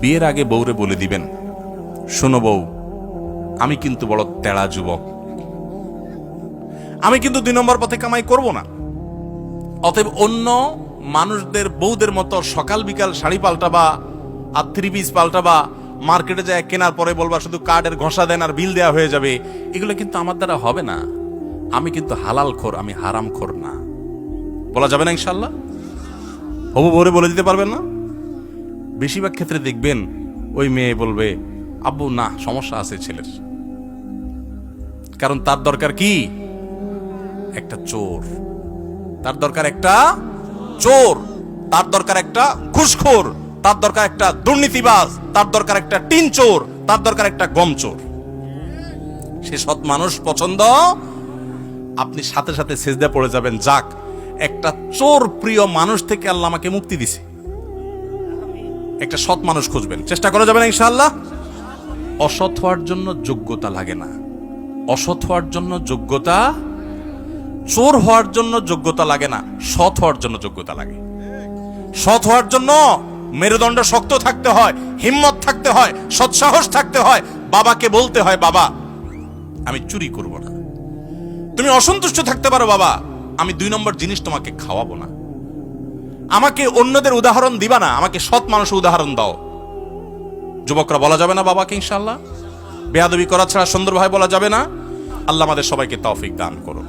বিয়ের আগে বউরে বলে দিবেন, শোনো বউ, আমি কিন্তু বড় তেড়া যুবক। আমি কিন্তু দুই নম্বর পথে কামাই করব না। অতএব অন্য মানুষদের বউদের মতো সকাল বিকাল শাড়ি পাল্টাবা আর থ্রি পিস পাল্টাবা, মার্কেটে যায় কেনার পরে বলবা শুধু কার্ডের ঘষা দেন আর বিল দেওয়া হয়ে যাবে, এগুলো কিন্তু আমার দ্বারা হবে না। আমি কিন্তু হালাল খোর, আমি হারাম খোর না। বলা যাবে না ইনশাল্লাহ হবু ভোরে বলে দিতে পারবেন না? বেশিরভাগ ক্ষেত্রে দেখবেন ওই মেয়ে বলবে, আব্বু, না, সমস্যা আছে ছেলের। কারণ তার দরকার কি? একটা চোর। তার দরকার একটা চোর। তার দরকার একটা ঘুষখোর। তার দরকার একটা দুর্নীতিবাজ। তার দরকার একটা টিন চোর। তার দরকার একটা গম চোর। সে সৎ মানুষ, পছন্দ? আপনি সাথে সাথে সেজদা পড়ে যাবেন। যাক, একটা চোর প্রিয় মানুষ থেকে আল্লাহ আমাকে মুক্তি দিছে। একটা সৎ মানুষ খুঁজবেন। চেষ্টা করা যাবে না ইনশাআল্লাহ? অসৎ হওয়ার জন্য যোগ্যতা লাগে না। অসৎ হওয়ার জন্য যোগ্যতা, চোর হওয়ার জন্য যোগ্যতা লাগে না। সৎ হওয়ার জন্য যোগ্যতা লাগে। সৎ হওয়ার জন্য মেরুদণ্ড শক্ত থাকতে হয়, হিম্মত থাকতে হয়, সৎসাহস থাকতে হয়, বাবাকে বলতে হয়, বাবা, আমি চুরি করব না। তুমি অসন্তুষ্ট থাকতে পারো, বাবা। আমি দুই নম্বর জিনিস তোমাকে খাওয়াবো না। আমাকে অন্যদের উদাহরণ দিবা না, আমাকে সৎ মানুষ উদাহরণ দাও। যুবকরা বলা যাবে না বাবাকে ইনশাল্লাহ বেহাদবি করা ছাড়া সুন্দরভাবে বলা যাবে না। আল্লাহ আমাদের সবাইকে তৌফিক দান করুন।